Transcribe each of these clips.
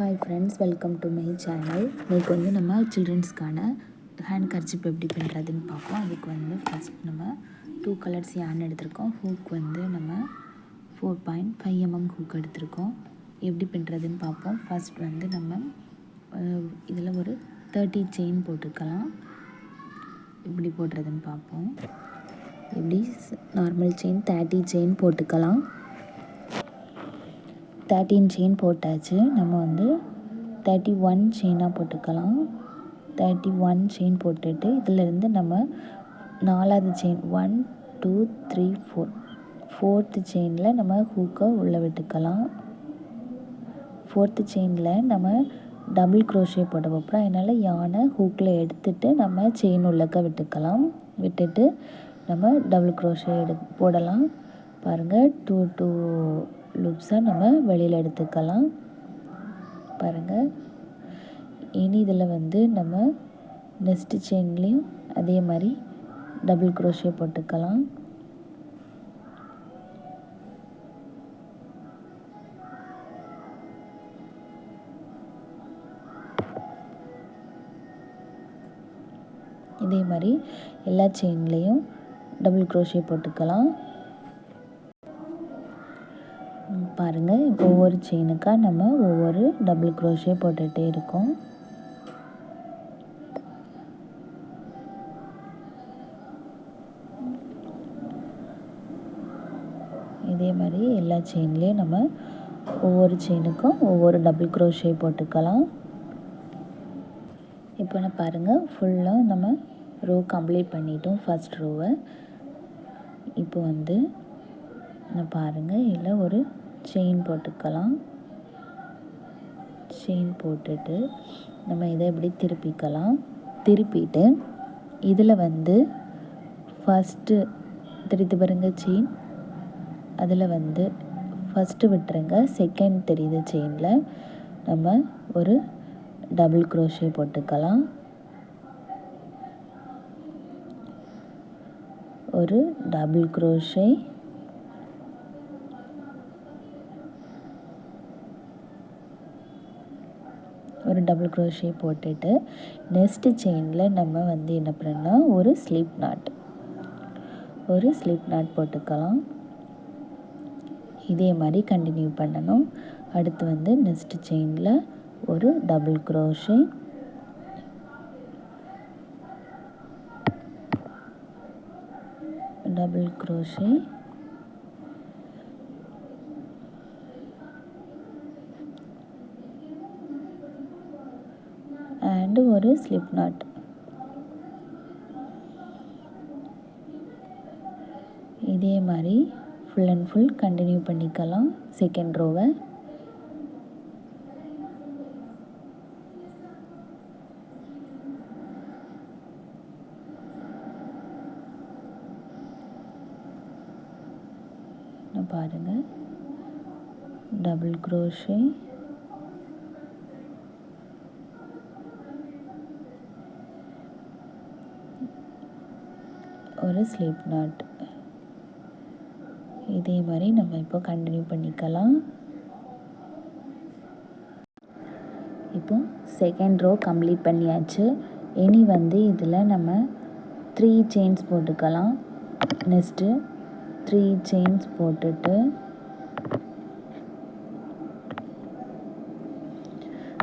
Hi friends welcome to my channel இன்றைக்கி வந்து நம்ம சில்ட்ரன்ஸ்க்கான ஹேண்ட் கர்ச்சிப் எப்படி பண்ணுறதுன்னு பார்ப்போம். அதுக்கு வந்து ஃபஸ்ட் நம்ம டூ கலர்ஸ் யான் எடுத்திருக்கோம். ஹூக் வந்து நம்ம four point five mm hook எடுத்திருக்கோம். எப்படி பண்ணுறதுன்னு பார்ப்போம். ஃபஸ்ட் வந்து நம்ம இதில் ஒரு தேர்ட்டி செயின் போட்டுக்கலாம். எப்படி போடுறதுன்னு பார்ப்போம். எப்படி நார்மல் செயின் தேர்ட்டி செயின் போட்டுக்கலாம். தேர்ட்டின் செயின் போட்டாச்சு. நம்ம வந்து தேர்ட்டி ஒன் செயினாக போட்டுக்கலாம். தேர்ட்டி ஒன் செயின் போட்டுட்டு இதிலேருந்து நம்ம நாலாவது chain one two three four fourth செயினில் நம்ம ஹூக்கை உள்ளே விட்டுக்கலாம். ஃபோர்த்து செயினில் நம்ம டபுள் க்ரோஷே போட போகிறோம் அதனால் யானை ஹூக்கில் எடுத்துட்டு நம்ம செயின் உள்ளக்க விட்டுக்கலாம். விட்டுட்டு நம்ம டபுள் க்ரோஷே எடு போடலாம். பாருங்கள் டூ டூ லூப்ஸாக நம்ம வெளியில் எடுத்துக்கலாம். பாருங்கள் இனி இதில் வந்து நம்ம நெக்ஸ்ட்டு செயின்லேயும் அதே மாதிரி டபுள் குரோஷே போட்டுக்கலாம். இதே மாதிரி எல்லா செயின்லேயும் டபுள் குரோஷே போட்டுக்கலாம். பாருங்கள் ஒவ்வொரு செயினுக்காக நம்ம ஒவ்வொரு டபுள் க்ரோஷே போட்டுகிட்டே இருக்கோம். இதே மாதிரி எல்லா செயின்லேயும் நம்ம ஒவ்வொரு செயினுக்கும் ஒவ்வொரு டபுள் க்ரோஷே போட்டுக்கலாம். இப்போ நான் பாருங்கள் ஃபுல்லாக நம்ம ரோ கம்ப்ளீட் பண்ணிட்டோம் ஃபஸ்ட் ரோவை இப்போ வந்து நான் பாருங்கள் இதில் ஒரு செயின் போட்டுக்கலாம். செயின் போட்டுட்டு நம்ம இதை எப்படி திருப்பிக்கலாம். திருப்பிட்டு இதில் வந்து ஃபஸ்ட்டு தெரியுது பாருங்க செயின் அதில் வந்து ஃபஸ்ட்டு விட்டுருங்க. செகண்ட் தெரியுது செயினில் நம்ம ஒரு டபுள் குரோஷே போட்டுக்கலாம். ஒரு டபுள் குரோஷே ஒரு டபுள் க்ரோஷே போட்டுட்டு நெக்ஸ்ட்டு செயினில் நம்ம வந்து என்ன பண்ணலாம் ஒரு ஸ்லீப் நாட் ஒரு ஸ்லீப் நாட் போட்டுக்கலாம். இதே மாதிரி கண்டினியூ பண்ணணும். அடுத்து வந்து நெக்ஸ்ட்டு செயினில் ஒரு double crochet double crochet and ஒரு ஸ்லிப் நாட் இதே மாதிரி ஃபுல் அண்ட் ஃபுல் கண்டினியூ பண்ணிக்கலாம். செகண்ட் ரோவை பாருங்கள் டபுள் க்ரோஷே ஒரு ஸ்லீப் நாட் இதே மாதிரி நம்ம இப்போ கண்டினியூ பண்ணிக்கலாம். இப்போ செகண்ட் ரோ கம்ப்ளீட் பண்ணியாச்சு. இனி வந்து இதில் நம்ம த்ரீ செயின்ஸ் போட்டுக்கலாம். நெக்ஸ்ட்டு த்ரீ செயின்ஸ் போட்டுட்டு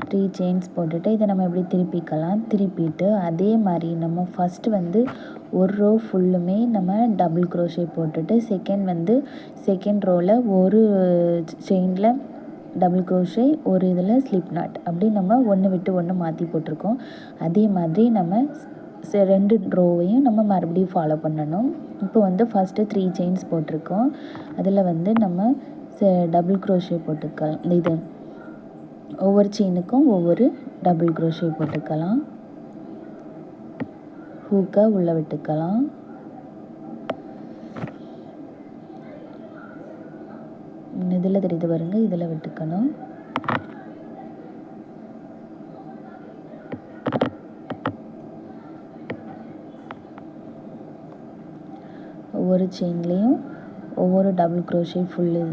த்ரீ செயின்ஸ் போட்டுட்டு இதை நம்ம எப்படி திருப்பிக்கலாம்? திருப்பிட்டு அதே மாதிரி நம்ம ஃபஸ்ட்டு வந்து ஒரு ரோ ஃபுல்லுமே நம்ம டபுள் க்ரோஷே போட்டுட்டு செகண்ட் வந்து செகண்ட் ரோவில் ஒரு செயினில் டபுள் க்ரோஷே ஒரு இதில் ஸ்லிப் நாட் அப்படி நம்ம ஒன்று விட்டு ஒன்று மாற்றி போட்டிருக்கோம். அதே மாதிரி நம்ம ரெண்டு ரோவையும் நம்ம மறுபடியும் ஃபாலோ பண்ணணும். இப்போ வந்து ஃபஸ்ட்டு த்ரீ செயின்ஸ் போட்டிருக்கோம். அதில் வந்து நம்ம டபுள் க்ரோஷே போட்டுக்கலாம். இது. ஒவ்வொரு செயினுக்கும் ஒவ்வொரு டபுள் க்ரோஷே போட்டுக்கலாம். ஹூக்கை உள்ளே விட்டுக்கலாம். இதில் தெரியுது பாருங்க இதில் விட்டுக்கணும். ஒவ்வொரு செயின்லேயும் ஒவ்வொரு டபுள் க்ரோஷே ஃபுல்லு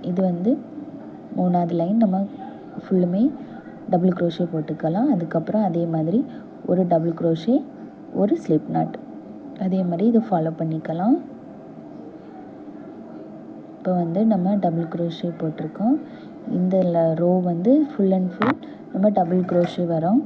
இது வந்து மூணாவது லைன் நம்ம ஃபுல்லுமே டபுள் க்ரோஷே போட்டுக்கலாம். அதுக்கப்புறம் அதே மாதிரி ஒரு டபுள் க்ரோஷே ஒரு ஸ்லிப் நாட் அதே மாதிரி இதை ஃபாலோ பண்ணிக்கலாம். இப்போ வந்து நம்ம டபுள் க்ரோஷே போட்டிருக்கோம். இந்த ரோ வந்து ஃபுல் அண்ட் ஃபுல் நம்ம டபுள் க்ரோஷே வரோம்.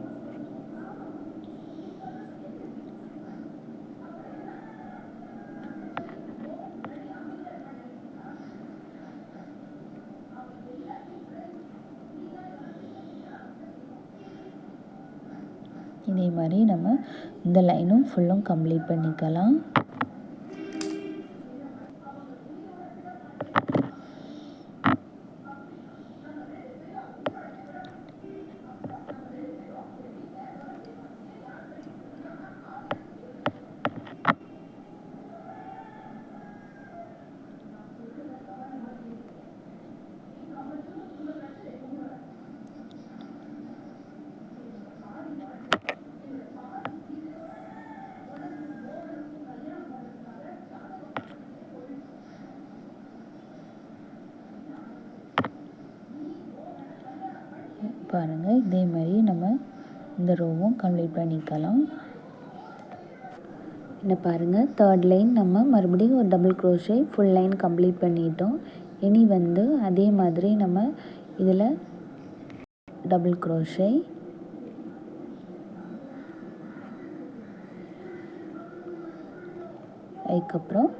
இதே மாதிரி நம்ம இந்த லைனும் ஃபுல்லும் கம்ப்ளீட் பண்ணிக்கலாம். பாருங்கள் இதே மாதிரி நம்ம இந்த ரோவும் கம்ப்ளீட் பண்ணிக்கலாம். என்ன பாருங்கள் தேர்ட் லைன் நம்ம மறுபடியும் ஒரு double crochet full line complete பண்ணிட்டோம். இனி வந்து அதே மாதிரி நம்ம இதில் டபுள் க்ரோஷே அதுக்கப்புறம்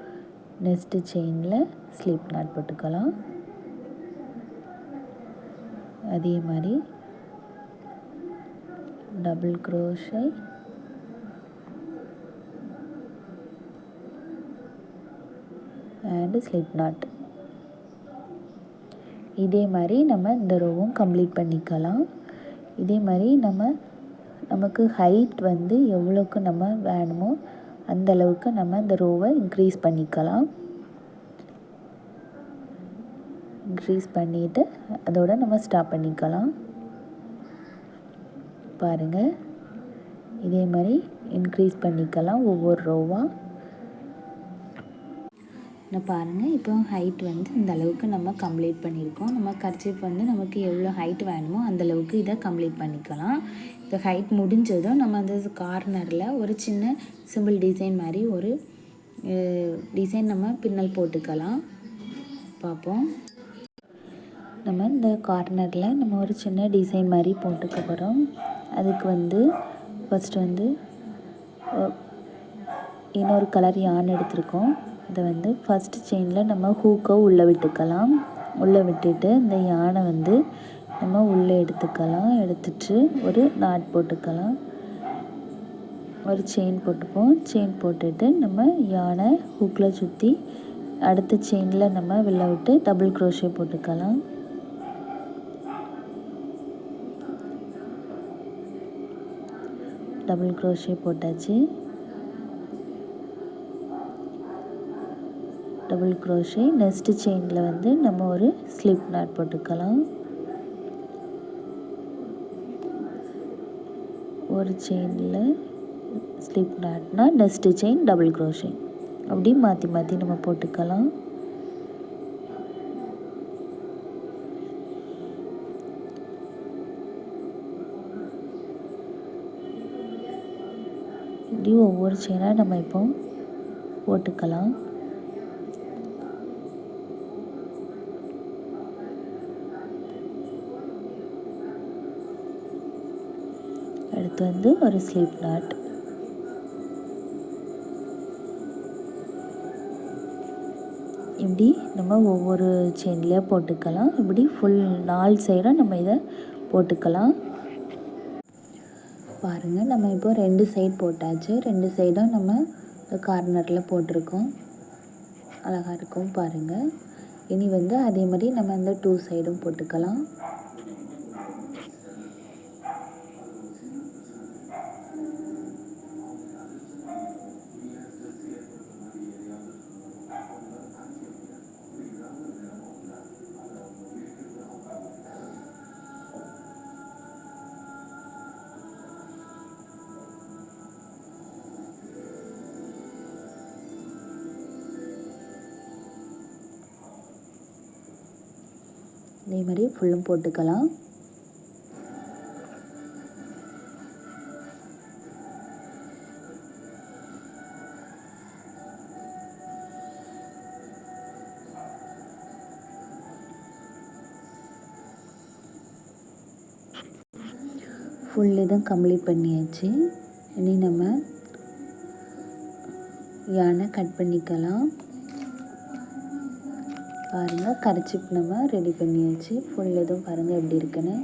நெக்ஸ்ட்டு செயினில் ஸ்லீப் நாட் போட்டுக்கலாம். அதே மாதிரி டபுள் க்ரோஷை. அண்டு ஸ்லிப் நாட் இதே மாதிரி நம்ம இந்த ரோவும் கம்ப்ளீட் பண்ணிக்கலாம். இதே மாதிரி நம்ம நமக்கு ஹைட் வந்து எவ்வளோக்கு நம்ம வேணுமோ அந்த அளவுக்கு நம்ம இந்த ரோவை இன்க்ரீஸ் பண்ணிக்கலாம். இன்க்ரீஸ் பண்ணிவிட்டு அதோட நம்ம ஸ்டாப் பண்ணிக்கலாம். பாருங்கள் இதே மாதிரி இன்க்ரீஸ் பண்ணிக்கலாம் ஒவ்வொரு ரோவாக நான் பாருங்கள் இப்போ ஹைட் வந்து இந்த அளவுக்கு நம்ம கம்ப்ளீட் பண்ணியிருக்கோம். நம்ம கர்ச்சிப் வந்து நமக்கு எவ்வளோ ஹைட் வேணுமோ அந்த அளவுக்கு இதை கம்ப்ளீட் பண்ணிக்கலாம். இந்த ஹைட் முடிஞ்சதும் நம்ம அந்த கார்னரில் ஒரு சின்ன சிம்பிள் டிசைன் மாதிரி ஒரு டிசைன் நம்ம பின்னல் போட்டுக்கலாம். பார்ப்போம். நம்ம இந்த கார்னரில் நம்ம ஒரு சின்ன டிசைன் மாதிரி போட்டுக்க போகிறோம் அதுக்கு வந்து ஃபஸ்ட்டு வந்து இன்னொரு கலர் யான் எடுத்திருக்கோம். அதை வந்து ஃபஸ்ட்டு செயினில் நம்ம ஹூக்கை உள்ளே விட்டுக்கலாம். உள்ளே விட்டுட்டு இந்த யானை வந்து நம்ம உள்ளே எடுத்துக்கலாம். எடுத்துட்டு ஒரு நாட் போட்டுக்கலாம். ஒரு செயின் போட்டுப்போம். செயின் போட்டுட்டு நம்ம யானை ஹூக்கில் சுற்றி அடுத்த செயினில் நம்ம வெளில விட்டு டபுள் க்ரோஷே போட்டுக்கலாம். டபுள் க்ரோஷே போட்டாச்சு. டபுள் க்ரோஷே நெக்ஸ்ட்டு செயினில் வந்து நம்ம ஒரு ஸ்லிப் நாட் போட்டுக்கலாம். ஒரு செயினில் ஸ்லிப் நாட்னா நெக்ஸ்ட்டு செயின் டபுள் க்ரோஷே அப்படி மாற்றி மாற்றி நம்ம போட்டுக்கலாம். இப்படி ஒவ்வொரு செயினாக நம்ம இப்போ போட்டுக்கலாம். அடுத்து வந்து ஒரு ஸ்லீப் நாட் இப்படி நம்ம ஒவ்வொரு செயின்லேயே போட்டுக்கலாம். இப்படி ஃபுல் நாலு சைடாக நம்ம இதை போட்டுக்கலாம். பாருங்கள் நம்ம இப்போ ரெண்டு சைடு போட்டாச்சு. ரெண்டு சைடும் நம்ம கார்னரில் போட்டிருக்கோம். அழகாக இருக்கும் பாருங்கள் இனி வந்து அதே மாதிரி நம்ம இந்த டூ சைடும் போட்டுக்கலாம். இதே மாதிரி ஃபுல்லும் போட்டுக்கலாம். ஃபுல் இதுவும் கம்ப்ளீட் பண்ணியாச்சு. இனி நம்ம யானை கட் பண்ணிக்கலாம். பாருங்கள் கரைச்சி நம்ம ரெடி பண்ணியாச்சு. ஃபுல் இதுவும் பாருங்கள் எப்படி இருக்குன்னு.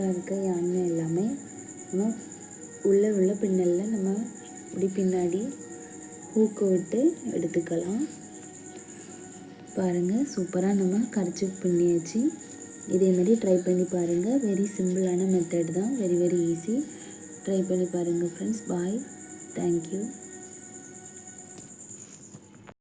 வந்து இருக்குது இருக்க யானை எல்லாமே. நம்ம உள்ளே உள்ள பின்னலில் நம்ம இப்படி பின்னாடி ஹூக்கு விட்டு எடுத்துக்கலாம். பாருங்கள் சூப்பராக நம்ம கரைச்சி பின்னியாச்சு. இதே மாதிரி ட்ரை பண்ணி பாருங்கள் வெரி சிம்பிளான மெத்தட் தான். வெரி வெரி ஈஸி ட்ரை பண்ணி பாருங்கள் ஃப்ரெண்ட்ஸ் பாய் தேங்க்யூ